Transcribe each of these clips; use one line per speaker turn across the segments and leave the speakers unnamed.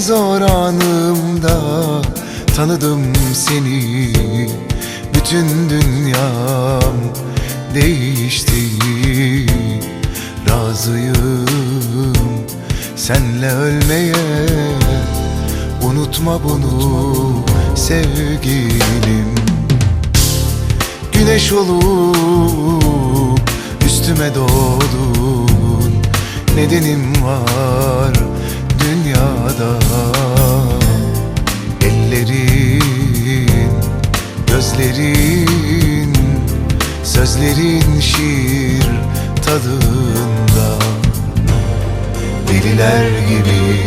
zor anımda tanıdım seni. Bütün dünyam değişti. Razıyım senle ölmeye. Unutma bunu sevgilim. Güneş olup üstüme doğdun. Nedenim var dünyada Ellerin, gözlerin Sözlerin şiir tadında. Deliler gibi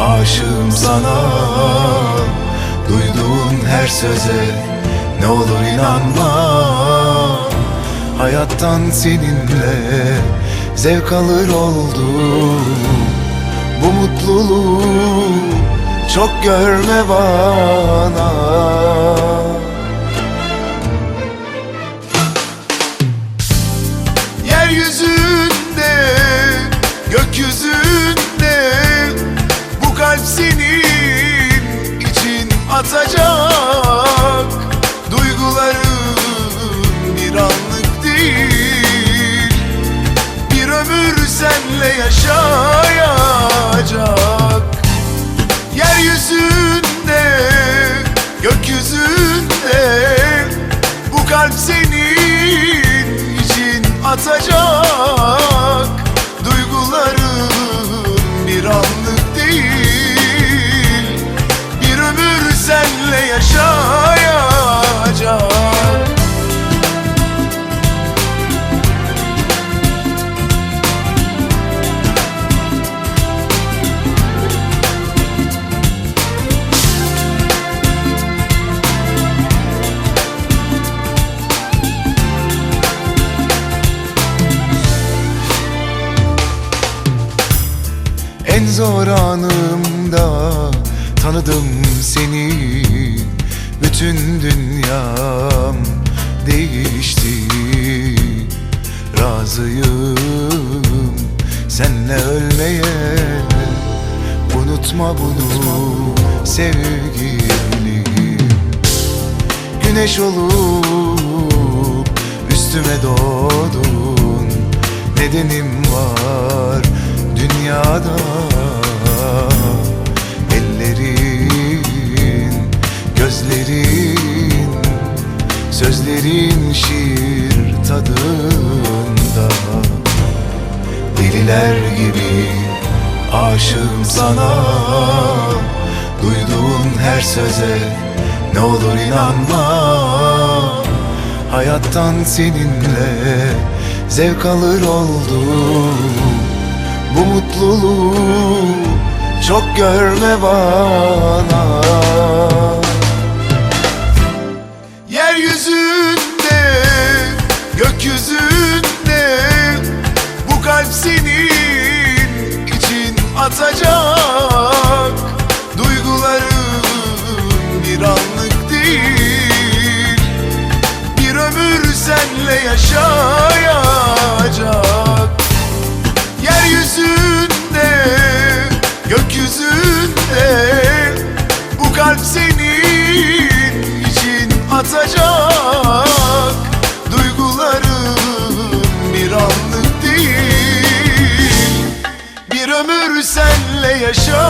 aşığım sana. Duyduğun her söze ne olur inanma. Hayattan seninle zevk alır oldum Bu mutluluğu çok görme bana. Yeryüzünde, gökyüzünde Bu kalp senin için atacak. Duyguların bir anlık değil. Bir ömür senle yaşayacak kalp senin için atacak. Duyguların bir anlık değil Bir ömür senle yaşayacak Zor anımda tanıdım seni. Bütün dünyam değişti. Razıyım senle ölmeye. Unutma bunu sevgilim Güneş olup üstüme doğdun. Nedenim var Sözlerin şiir tadında. Deliler gibi aşığım sana. Duyduğun her söze ne olur inanma. Hayattan seninle zevk alır oldum. Bu mutluluğu çok görme bana atacak Duyguların bir anlık değil. Bir ömür senle yaşayacak. Yeryüzünde, gökyüzünde Bu kalp senin için atacak anlık